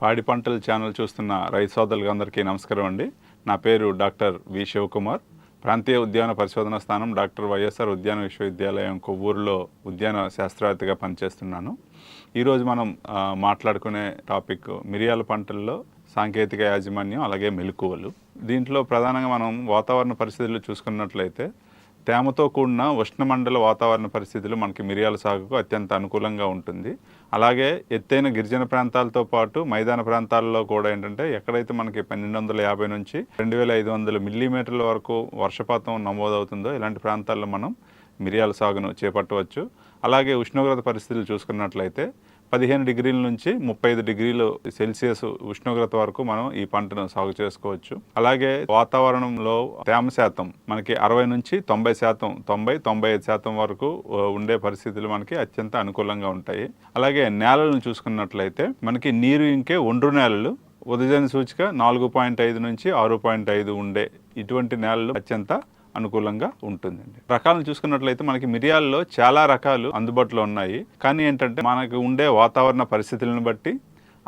పాడి పంటల ఛానల్ చూస్తున్న రైతు సోదరులందరికీ నమస్కారం అండి. నా పేరు డాక్టర్ వి శివకుమార్. ప్రాంతీయ ఉద్యాన పరిశోధన స్థానం డాక్టర్ వైఎస్ఆర్ ఉద్యాన విశ్వవిద్యాలయం కొవ్వూరులో ఉద్యాన శాస్త్రవేత్తగా పనిచేస్తున్నాను. ఈరోజు మనం మాట్లాడుకునే టాపిక్ మిరియాల పంటల్లో సాంకేతిక యాజమాన్యం అలాగే మెలకువలు. దీంట్లో ప్రధానంగా మనం వాతావరణ పరిస్థితులు చూసుకున్నట్లయితే తేమతో కూడిన ఉష్ణమండల వాతావరణ పరిస్థితులు మనకి మిరియాల సాగుకు అత్యంత అనుకూలంగా ఉంటుంది. అలాగే ఎత్తైన గిరిజన ప్రాంతాలతో పాటు మైదాన ప్రాంతాల్లో కూడా ఏంటంటే ఎక్కడైతే మనకి పన్నెండు వందల యాభై నుంచి రెండు వేల ఐదు వందల మిల్లీమీటర్ల వరకు వర్షపాతం నమోదవుతుందో ఇలాంటి ప్రాంతాల్లో మనం మిరియాల సాగును చేపట్టవచ్చు. అలాగే ఉష్ణోగ్రత పరిస్థితులు చూసుకున్నట్లయితే పదిహేను డిగ్రీల నుంచి ముప్పై ఐదు డిగ్రీలు సెల్సియస్ ఉష్ణోగ్రత వరకు మనం ఈ పంటను సాగు చేసుకోవచ్చు. అలాగే వాతావరణంలో తేమ శాతం మనకి అరవై నుంచి తొంభై శాతం తొంభై తొంభై ఐదు శాతం వరకు ఉండే పరిస్థితులు మనకి అత్యంత అనుకూలంగా ఉంటాయి. అలాగే నేలలను చూసుకున్నట్లయితే మనకి నీరు ఇంకే ఒండ్రు నేలలు ఉదజన సూచిక నాలుగు పాయింట్ ఐదు నుంచి ఆరు పాయింట్ ఐదు ఉండే ఇటువంటి నేలలు అత్యంత అనుకూలంగా ఉంటుందండి. రకాలను చూసుకున్నట్లయితే మనకి మిరియాల్లో చాలా రకాలు అందుబాటులో ఉన్నాయి. కానీ ఏంటంటే మనకు ఉండే వాతావరణ పరిస్థితులను బట్టి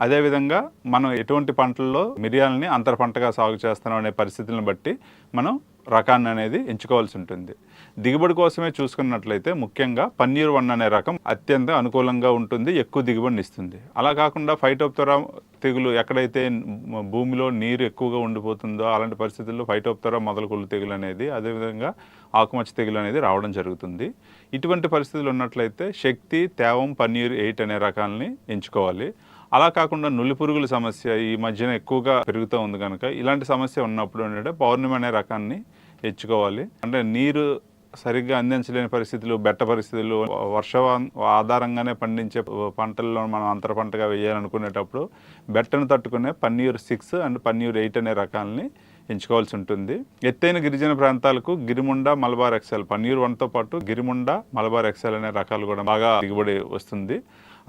అదేవిధంగా మనం ఎటువంటి పంటల్లో మిరియాలని అంతర పంటగా సాగు చేస్తున్నాం అనే పరిస్థితులను బట్టి మనం రకాన్ని అనేది ఎంచుకోవాల్సి ఉంటుంది. దిగుబడి కోసమే చూసుకున్నట్లయితే ముఖ్యంగా పన్నీర్ వన్ అనే రకం అత్యంత అనుకూలంగా ఉంటుంది ఎక్కువ దిగుబడిని ఇస్తుంది. అలా కాకుండా ఫైటోప్తరా తెగులు ఎక్కడైతే భూమిలో నీరు ఎక్కువగా ఉండిపోతుందో అలాంటి పరిస్థితుల్లో ఫైటోప్తరా మొదలకొల్లు తెగులు అనేది అదేవిధంగా ఆకుమచ్చ తెగులు అనేది రావడం జరుగుతుంది. ఇటువంటి పరిస్థితులు ఉన్నట్లయితే శక్తి తేవం పన్నీర్ ఎయిట్ అనే రకాలని ఎంచుకోవాలి. అలా కాకుండా నులి పురుగుల సమస్య ఈ మధ్యన ఎక్కువగా పెరుగుతూ ఉంది కనుక ఇలాంటి సమస్య ఉన్నప్పుడు ఏంటంటే పౌర్ణమి అనే రకాన్ని ఎంచుకోవాలి. అంటే నీరు సరిగ్గా అందించలేని పరిస్థితులు బెట్ట పరిస్థితులు వర్ష ఆధారంగానే పండించే పంటల్లో మనం అంతర పంటగా వేయాలనుకునేటప్పుడు బెట్టను తట్టుకునే Panniyur six and Panniyur eight అనే రకాలని ఎంచుకోవాల్సి ఉంటుంది. ఎత్తైన గిరిజన ప్రాంతాలకు గిరిముండ మలబార్ ఎక్సెల్ పన్నీర్ వన్తో పాటు గిరిముండ మలబార్ ఎక్సెల్ అనే రకాలు కూడా బాగా దిగుబడి వస్తుంది.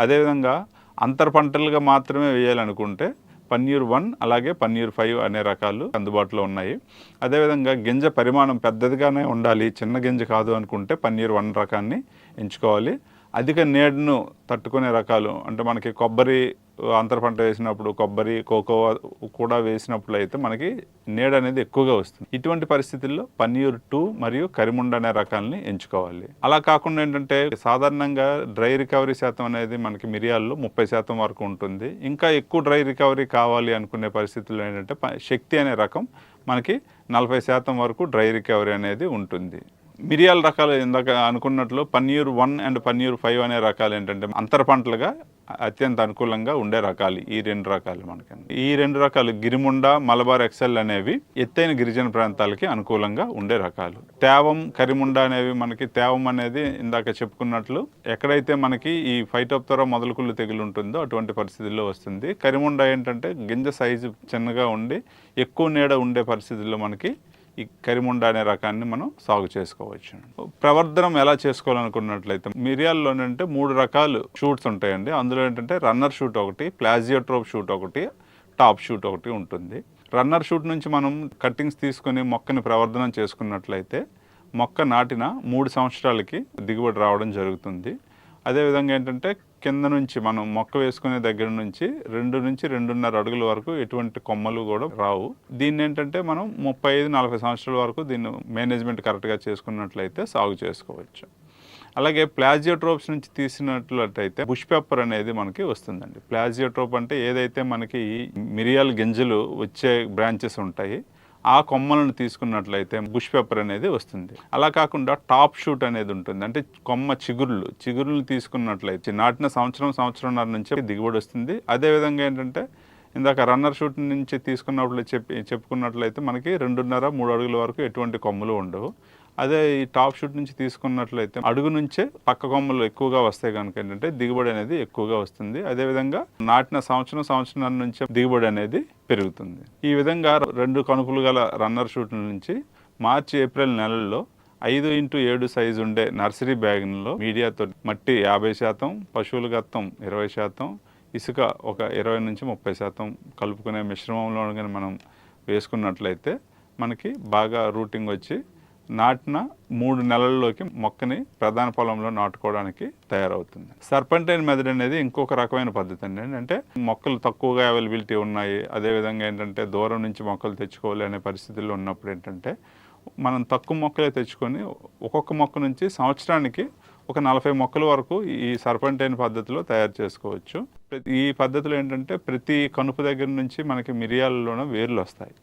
అదేవిధంగా అంతర పంటలుగా మాత్రమే వేయాలనుకుంటే పన్నీర్ వన్ అలాగే పన్నీర్ ఫైవ్ అనే రకాలు అందుబాటులో ఉన్నాయి. అదేవిధంగా గింజ పరిమాణం పెద్దదిగానే ఉండాలి చిన్న గింజ కాదు అనుకుంటే పన్నీర్ వన్ రకాన్ని ఎంచుకోవాలి. అధిక నీడను తట్టుకునే రకాలు అంటే మనకి కొబ్బరి అంతర పంట వేసినప్పుడు కొబ్బరి కోకోవా కూడా వేసినప్పుడు అయితే మనకి నీడ అనేది ఎక్కువగా వస్తుంది. ఇటువంటి పరిస్థితుల్లో పన్నీర్ టూ మరియు కరిముండ అనే రకాలని ఎంచుకోవాలి. అలా కాకుండా ఏంటంటే సాధారణంగా డ్రై రికవరీ శాతం అనేది మనకి మిరియాల్లో ముప్పై శాతం వరకు ఉంటుంది. ఇంకా ఎక్కువ డ్రై రికవరీ కావాలి అనుకునే పరిస్థితుల్లో ఏంటంటే ప- శక్తి అనే రకం మనకి నలభై శాతం వరకు డ్రై రికవరీ అనేది ఉంటుంది. మిరియాల రకాలు ఇందాక అనుకున్నట్లు Panniyur one and Panniyur five అనే రకాలు ఏంటంటే అంతర పంటలుగా అత్యంత అనుకూలంగా ఉండే రకాలు ఈ రెండు రకాలు మనకి ఈ రెండు రకాలు గిరిముండ మలబార్ ఎక్సెల్ అనేవి ఎత్తైన గిరిజన ప్రాంతాలకి అనుకూలంగా ఉండే రకాలు. తేవం కరిముండ అనేవి మనకి తేవం అనేది ఇందాక చెప్పుకున్నట్లు ఎక్కడైతే మనకి ఈ ఫైటోప్తోరా మొదలుకుళ్ళు తెగులు ఉంటుందో అటువంటి పరిస్థితుల్లో వస్తుంది. కరిముండ ఏంటంటే గింజ సైజు చిన్నగా ఉండి ఎక్కువ నీడ ఉండే పరిస్థితుల్లో మనకి ఈ కరిముండ అనే రకాన్ని మనం సాగు చేసుకోవచ్చు. ప్రవర్ధనం ఎలా చేసుకోవాలనుకున్నట్లయితే మిరియాల్లోనంటే మూడు రకాలు షూట్స్ ఉంటాయండి. అందులో ఏంటంటే రన్నర్ షూట్ ఒకటి ప్లాజియోట్రోప్ షూట్ ఒకటి టాప్ షూట్ ఒకటి ఉంటుంది. రన్నర్ షూట్ నుంచి మనం కట్టింగ్స్ తీసుకొని మొక్కని ప్రవర్ధనం చేసుకున్నట్లయితే మొక్క నాటిన మూడు సంవత్సరాలకి దిగుబడి రావడం జరుగుతుంది. అదేవిధంగా ఏంటంటే కింద నుంచి మనం మొక్క వేసుకునే దగ్గర నుంచి రెండు నుంచి రెండున్నర అడుగుల వరకు ఎటువంటి కొమ్మలు కూడా రావు. దీన్ని ఏంటంటే మనం ముప్పై ఐదు నలభై సంవత్సరాల వరకు దీన్ని మేనేజ్మెంట్ కరెక్ట్గా చేసుకున్నట్లయితే సాగు చేసుకోవచ్చు. అలాగే ప్లాజియోట్రోప్స్ నుంచి తీసినట్లయితే బుష్ పెప్పర్ అనేది మనకి వస్తుందండి. ప్లాజియోట్రోప్ అంటే ఏదైతే మనకి ఈ మిరియాల గింజలు వచ్చే బ్రాంచెస్ ఉంటాయి ఆ కొమ్మలను తీసుకున్నట్లయితే బుష్ పెప్పర్ అనేది వస్తుంది. అలా కాకుండా టాప్ షూట్ అనేది ఉంటుంది. అంటే కొమ్మ చిగురులు చిగురులు తీసుకున్నట్లయితే నాటిన సంవత్సరం సంవత్సరంన్నర నుంచి దిగుబడి వస్తుంది. అదేవిధంగా ఏంటంటే ఇందాక రన్నర్ షూట్ నుంచి తీసుకున్నప్పుడు చెప్పి చెప్పుకున్నట్లయితే మనకి రెండున్నర మూడు అడుగుల వరకు ఎటువంటి కొమ్మలు ఉండవు. అదే ఈ టాప్ షూట్ నుంచి తీసుకున్నట్లయితే అడుగు నుంచే పక్క కొమ్మలు ఎక్కువగా వస్తాయి కనుక ఏంటంటే దిగుబడి అనేది ఎక్కువగా వస్తుంది. అదేవిధంగా నాటిన సంవత్సరం సంవత్సరం నుంచే దిగుబడి అనేది పెరుగుతుంది. ఈ విధంగా రెండు కనుపులు గల రన్నర్ షూట్ నుంచి మార్చి ఏప్రిల్ నెలల్లో ఐదు ఇంటూ ఏడు సైజు ఉండే నర్సరీ బ్యాగ్లో మీడియాతో మట్టి యాభై శాతం పశువుల గత్తం ఇరవై శాతం ఇసుక ఒక ఇరవై నుంచి ముప్పై శాతం కలుపుకునే మిశ్రమంలో కానీ మనం వేసుకున్నట్లయితే మనకి బాగా రూటింగ్ వచ్చి నాటిన మూడు నెలల్లోకి మొక్కని ప్రధాన పొలంలో నాటుకోవడానికి తయారవుతుంది. సర్పంటైన్ మెథడ్ అనేది ఇంకొక రకమైన పద్ధతి అండి. అంటే మొక్కలు తక్కువగా అవైలబిలిటీ ఉన్నాయి. అదేవిధంగా ఏంటంటే దూరం నుంచి మొక్కలు తెచ్చుకోవాలి అనే పరిస్థితుల్లో ఉన్నప్పుడు ఏంటంటే మనం తక్కువ మొక్కలే తెచ్చుకొని ఒక్కొక్క మొక్క నుంచి సంవత్సరానికి ఒక నలభై మొక్కల వరకు ఈ సర్పంటైన్ పద్ధతిలో తయారు చేసుకోవచ్చు. ఈ పద్ధతిలో ఏంటంటే ప్రతి కనుపు దగ్గర నుంచి మనకి మిరియాలలోనూ వేర్లు వస్తాయి.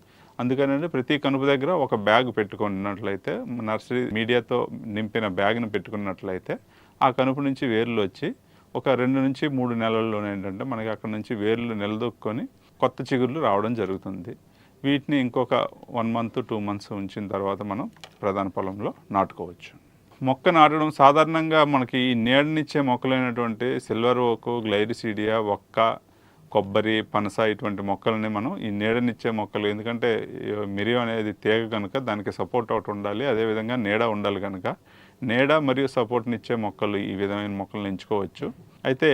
అందుకని ప్రతి కనుపు దగ్గర ఒక బ్యాగ్ పెట్టుకున్నట్లయితే నర్సరీ మీడియాతో నింపిన బ్యాగ్ని పెట్టుకున్నట్లయితే ఆ కనుపు నుంచి వేర్లు వచ్చి ఒక రెండు నుంచి మూడు నెలల్లో ఏంటంటే మనకి అక్కడ నుంచి వేర్లు నిలదొక్కుని కొత్త చిగుర్లు రావడం జరుగుతుంది. వీటిని ఇంకొక వన్ మంత్ టూ మంత్స్ ఉంచిన తర్వాత మనం ప్రధాన పొలంలో నాటుకోవచ్చు. మొక్క నాటడం సాధారణంగా మనకి ఈ నీడనిచ్చే మొక్కలైనటువంటి సిల్వర్ ఓకు గ్లైరిసీడియా ఒక్క కొబ్బరి పనస ఇటువంటి మొక్కలని మనం ఈ నీడనిచ్చే మొక్కలు. ఎందుకంటే ఈ మిరియం అనేది తీగ కనుక దానికి సపోర్ట్ ఒకటి ఉండాలి. అదేవిధంగా నీడ ఉండాలి కనుక నీడ మరియు సపోర్ట్నిచ్చే మొక్కలు ఈ విధమైన మొక్కలను ఎంచుకోవచ్చు. అయితే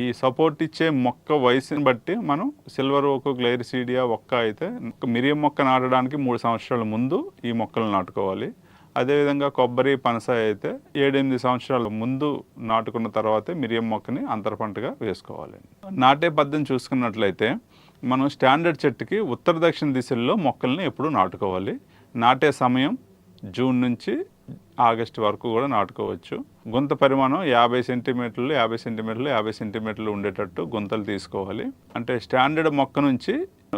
ఈ సపోర్ట్ ఇచ్చే మొక్క వయసుని బట్టి మనం సిల్వర్ ఓకు గ్లైరిసీడియా ఒక్క అయితే మిరియం మొక్క నాటడానికి మూడు సంవత్సరాల ముందు ఈ మొక్కలు నాటుకోవాలి. అదేవిధంగా కొబ్బరి పనస అయితే ఏడెనిమిది సంవత్సరాల ముందు నాటుకున్న తర్వాతే మిరియం మొక్కని అంతర పంటగా వేసుకోవాలి. నాటే పద్ధతిని చూసుకున్నట్లయితే మనం స్టాండర్డ్ చెట్టుకి ఉత్తర దక్షిణ దిశల్లో మొక్కల్ని ఎప్పుడు నాటుకోవాలి. నాటే సమయం జూన్ నుంచి ఆగస్టు వరకు కూడా నాటుకోవచ్చు. గుంత పరిమాణం యాభై సెంటీమీటర్లు యాభై సెంటీమీటర్లు యాభై సెంటీమీటర్లు ఉండేటట్టు గుంతలు తీసుకోవాలి. అంటే స్టాండర్డ్ మొక్క నుంచి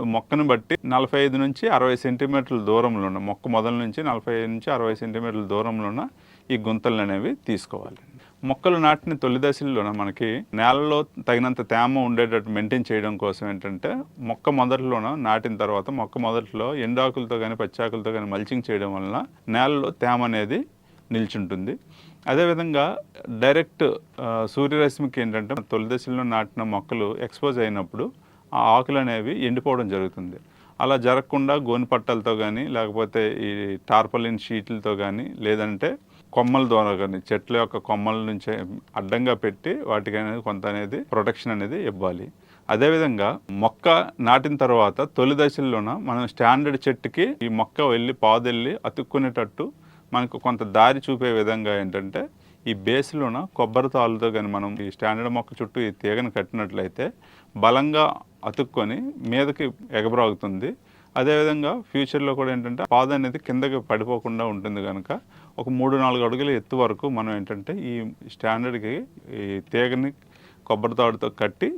మొక్కను బట్టి నలభై ఐదు నుంచి అరవై సెంటీమీటర్ల దూరంలో ఉన్న మొక్క మొదల నుంచి నలభై ఐదు నుంచి అరవై సెంటీమీటర్ల దూరంలో ఉన్న ఈ గుంతలు అనేవి తీసుకోవాలి. మొక్కలు నాటిన తొలి దశల్లోన మనకి నేలలో తగినంత తేమ ఉండేటట్టు మెయింటైన్ చేయడం కోసం ఏంటంటే మొక్క మొదట్లోన నాటిన తర్వాత మొక్క మొదట్లో ఎండాకులతో కానీ పచ్చాకులతో కానీ మల్చింగ్ చేయడం వలన నేలలో తేమ అనేది నిల్చుంటుంది. అదేవిధంగా డైరెక్ట్ సూర్యరశ్మికి ఏంటంటే తొలి దశలో నాటిన మొక్కలు ఎక్స్పోజ్ అయినప్పుడు ఆ ఆకులు అనేవి ఎండిపోవడం జరుగుతుంది. అలా జరగకుండా గోని పట్టలతో కానీ లేకపోతే ఈ టార్పలిన్ షీట్లతో కానీ లేదంటే కొమ్మల ద్వారా కానీ చెట్ల యొక్క కొమ్మల నుంచే అడ్డంగా పెట్టి వాటికి అనేది కొంత అనేది ప్రొటెక్షన్ అనేది ఇవ్వాలి. అదేవిధంగా మొక్క నాటిన తర్వాత తొలి దశల్లోన మనం స్టాండర్డ్ చెట్టుకి ఈ మొక్క వెళ్ళి పాదెళ్ళి అతుక్కునేటట్టు మనకు కొంత దారి చూపే విధంగా ఏంటంటే ఈ బేస్లోన కొబ్బరి తాళ్ళతో కానీ మనం ఈ స్టాండర్డ్ మొక్క చుట్టూ ఈ తీగను కట్టినట్లయితే బలంగా అతుక్కొని మీదకి ఎగబ్రాగుతుంది. అదేవిధంగా ఫ్యూచర్లో కూడా ఏంటంటే పాద అనేది కిందకి పడిపోకుండా ఉంటుంది కనుక ఒక మూడు నాలుగు అడుగుల ఎత్తు వరకు మనం ఏంటంటే ఈ స్టాండర్డ్కి ఈ తీగని కొబ్బరి తాడుతో కట్టి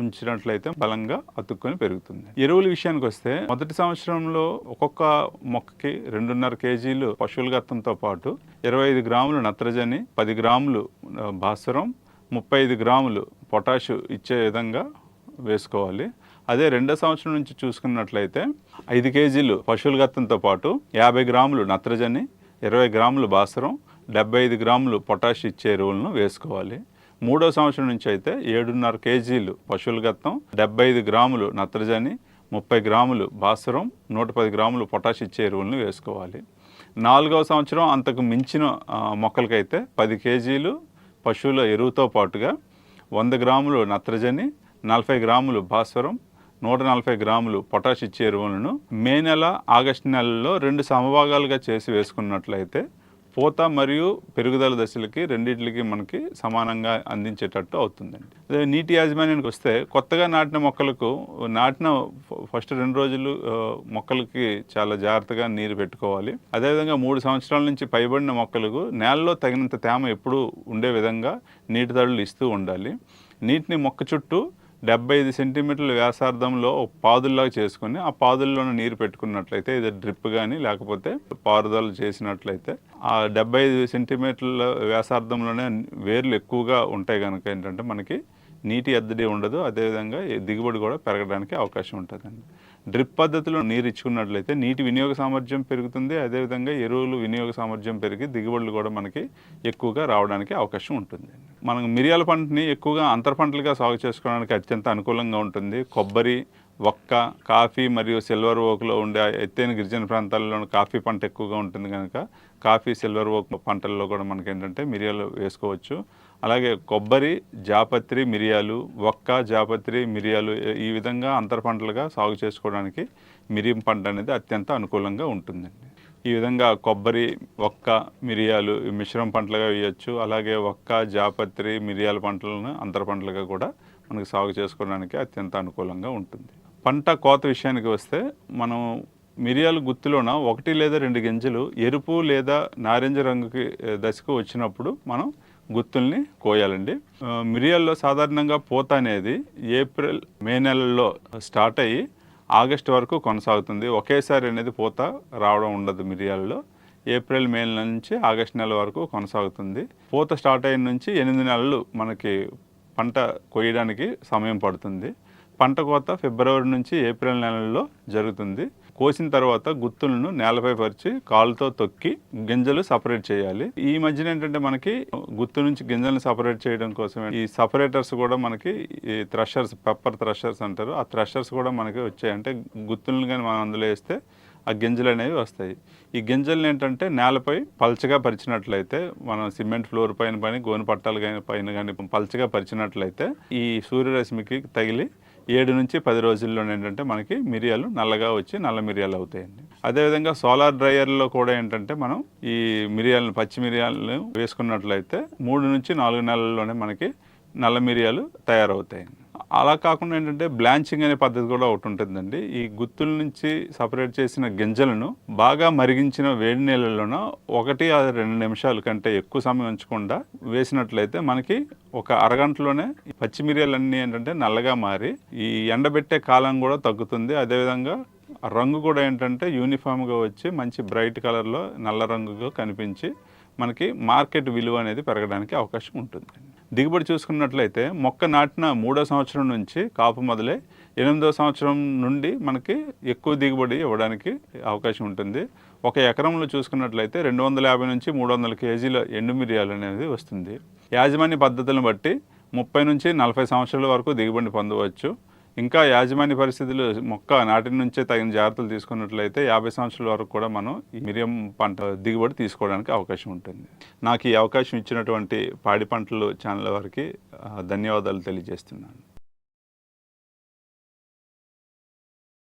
ఉంచినట్లయితే బలంగా అతుక్కొని పెరుగుతుంది. ఎరువుల విషయానికి వస్తే మొదటి సంవత్సరంలో ఒక్కొక్క మొక్కకి రెండున్నర కేజీలు పశువుల గత్తంతో పాటు ఇరవై ఐదు గ్రాములు నత్రజని పది గ్రాములు భాస్వరం ముప్పై ఐదు గ్రాములు పొటాషు ఇచ్చే విధంగా వేసుకోవాలి. అదే రెండో సంవత్సరం నుంచి చూసుకున్నట్లయితే ఐదు కేజీలు పశువుల గత్తంతో పాటు యాభై గ్రాములు నత్రజని ఇరవై గ్రాములు బాసరం డెబ్బై ఐదు గ్రాములు పొటాష్ ఇచ్చే ఎరువులను వేసుకోవాలి. మూడో సంవత్సరం నుంచి అయితే ఏడున్నర కేజీలు పశువుల గత్తం డెబ్బై ఐదు గ్రాములు నత్రజని ముప్పై గ్రాములు భాస్వరం నూట పది గ్రాములు పొటాష్ ఇచ్చే ఎరువులను వేసుకోవాలి. నాలుగవ సంవత్సరం అంతకు మించిన మొక్కలకైతే పది కేజీలు పశువుల ఎరువుతో పాటుగా వంద గ్రాములు నత్రజని నలభై గ్రాములు భాస్వరం నూట నలభై గ్రాములు పొటాష్ ఇచ్చే ఎరువులను మే నెల ఆగస్టు నెలలో రెండు సమభాగాలుగా చేసి వేసుకున్నట్లయితే పూత మరియు పెరుగుదల దశలకి రెండింటికి మనకి సమానంగా అందించేటట్టు అవుతుందండి. అదే నీటి యాజమాన్యానికి వస్తే కొత్తగా నాటిన మొక్కలకు నాటిన ఫస్ట్ రెండు రోజులు మొక్కలకి చాలా జాగ్రత్తగా నీరు పెట్టుకోవాలి. అదేవిధంగా మూడు సంవత్సరాల నుంచి పైబడిన మొక్కలకు నేలలో తగినంత తేమ ఎప్పుడూ ఉండే విధంగా నీటి తడులు ఇస్తూ ఉండాలి. నీటిని మొక్క చుట్టూ డెబ్బై ఐదు సెంటీమీటర్ల వ్యాసార్థంలో ఒక పాదుల్లాగా చేసుకుని ఆ పాదుల్లోనే నీరు పెట్టుకున్నట్లయితే ఇది డ్రిప్ కానీ లేకపోతే పారుదల చేసినట్లయితే ఆ డెబ్బై ఐదు సెంటీమీటర్ల వ్యాసార్థంలోనే వేర్లు ఎక్కువగా ఉంటాయి కనుక ఏంటంటే మనకి నీటి ఎద్దడి ఉండదు. అదేవిధంగా దిగుబడి కూడా పెరగడానికి అవకాశం ఉంటుందండి. డ్రిప్ పద్ధతిలో నీరు ఇచ్చుకున్నట్లయితే నీటి వినియోగ సామర్థ్యం పెరుగుతుంది. అదేవిధంగా ఎరువులు వినియోగ సామర్థ్యం పెరిగి దిగుబడులు కూడా మనకి ఎక్కువగా రావడానికి అవకాశం ఉంటుంది. మనం మిరియాల పంటని ఎక్కువగా అంతర పంటలుగా సాగు చేసుకోవడానికి అత్యంత అనుకూలంగా ఉంటుంది. కొబ్బరి వక్క కాఫీ మరియు సిల్వర్ ఓక్లో ఉండే ఎత్తైన గిరిజన ప్రాంతాల్లో కాఫీ పంట ఎక్కువగా ఉంటుంది కనుక కాఫీ సిల్వర్ ఓక్ పంటల్లో కూడా మనకి ఏంటంటే మిరియాలు వేసుకోవచ్చు. అలాగే కొబ్బరి జాపత్రి మిరియాలు వక్క జాపత్రి మిరియాలు ఈ విధంగా అంతర పంటలుగా సాగు చేసుకోవడానికి మిరియం పంట అనేది అత్యంత అనుకూలంగా ఉంటుందండి. ఈ విధంగా కొబ్బరి ఒక్క మిరియాలు మిశ్రమ పంటలుగా వేయచ్చు. అలాగే ఒక్క జాపత్రి మిరియాల పంటలను అంతర పంటలుగా కూడా మనకు సాగు చేసుకోవడానికి అత్యంత అనుకూలంగా ఉంటుంది. పంట కోత విషయానికి వస్తే మనం మిరియాల గుత్తిలోన ఒకటి లేదా రెండు గింజలు ఎరుపు లేదా నారింజ రంగుకి దశకు వచ్చినప్పుడు మనం గుత్తుల్ని కోయాలండి. మిరియాల్లో సాధారణంగా పూత అనేది ఏప్రిల్ మే నెలల్లో స్టార్ట్ అయ్యి ఆగస్ట్ వరకు కొనసాగుతుంది. ఒకేసారి అనేది పూత రావడం ఉండదు మిరియాల్లో. ఏప్రిల్ మే నెల నుంచి ఆగస్ట్ నెల వరకు కొనసాగుతుంది. పూత స్టార్ట్ అయిన నుంచి ఎనిమిది నెలలు మనకి పంట కొయ్యడానికి సమయం పడుతుంది. పంట కోత ఫిబ్రవరి నుంచి ఏప్రిల్ నెలల్లో జరుగుతుంది. కోసిన తర్వాత గుత్తులను నేలపై పరిచి కాలుతో తొక్కి గింజలు సపరేట్ చేయాలి. ఈ మధ్యన ఏంటంటే మనకి గుత్తు నుంచి గింజలను సపరేట్ చేయడం కోసం ఈ సపరేటర్స్ కూడా మనకి ఈ థ్రెషర్స్ పెప్పర్ థ్రెషర్స్ అంటారు. ఆ థ్రెషర్స్ కూడా మనకి వచ్చాయి. అంటే గుత్తులను కానీ మనం అందులో వేస్తే ఆ గింజలు అనేవి వస్తాయి. ఈ గింజలను ఏంటంటే నేలపై పల్చగా పరిచినట్లయితే మనం సిమెంట్ ఫ్లోర్ పైన పని గోను పట్టాలు కానీ పైన కానీ పల్చగా పరిచినట్లయితే ఈ సూర్యరశ్మికి తగిలి ఏడు నుంచి పది రోజుల్లో ఏంటంటే మనకి మిరియాలు నల్లగా వచ్చి నల్ల మిరియాలు అవుతాయండి. అదేవిధంగా సోలార్ డ్రైయర్లో కూడా ఏంటంటే మనం ఈ మిరియాలను పచ్చి మిరియాలను వేసుకున్నట్లయితే మూడు నుంచి నాలుగు నెలల్లోనే మనకి నల్ల మిరియాలు తయారవుతాయండి. అలా కాకుండా ఏంటంటే బ్లాంచింగ్ అనే పద్ధతి కూడా ఒకటి ఉంటుందండి. ఈ గుత్తుల నుంచి సపరేట్ చేసిన గింజలను బాగా మరిగించిన వేడి నీళ్ళలోన ఒకటి రెండు నిమిషాల కంటే ఎక్కువ సమయం ఉంచకుండా వేసినట్లయితే మనకి ఒక అరగంటలోనే పచ్చిమిరియాలన్నీ ఏంటంటే నల్లగా మారి ఈ ఎండబెట్టే కాలం కూడా తగ్గుతుంది. అదేవిధంగా రంగు కూడా ఏంటంటే యూనిఫామ్గా వచ్చి మంచి బ్రైట్ కలర్లో నల్ల రంగుగా కనిపించి మనకి మార్కెట్ విలువ అనేది పెరగడానికి అవకాశం ఉంటుంది దిగుబడి చూసుకున్నట్లయితే మొక్క నాటిన మూడో సంవత్సరం నుంచి కాపు మొదలై ఎనిమిదో సంవత్సరం నుండి మనకి ఎక్కువ దిగుబడి ఇవ్వడానికి అవకాశం ఉంటుంది. ఒక ఎకరంలో చూసుకున్నట్లయితే రెండు వందల యాభై నుంచి మూడు వందల కేజీల ఎండు మిరియాలు అనేది వస్తుంది. యాజమాన్య పద్ధతులను బట్టి ముప్పై నుంచి నలభై సంవత్సరాల వరకు దిగుబడి పొందవచ్చు. ఇంకా యాజమాన్య పరిస్థితులు మొక్క నాటి నుంచే తగిన జాగ్రత్తలు తీసుకున్నట్లయితే యాభై సంవత్సరాల వరకు కూడా మనం ఈ మిరియం పంట దిగుబడి తీసుకోవడానికి అవకాశం ఉంటుంది. నాకు ఈ అవకాశం ఇచ్చినటువంటి పాడి పంటలు ఛానల్ వారికి ధన్యవాదాలు తెలియజేస్తున్నాను.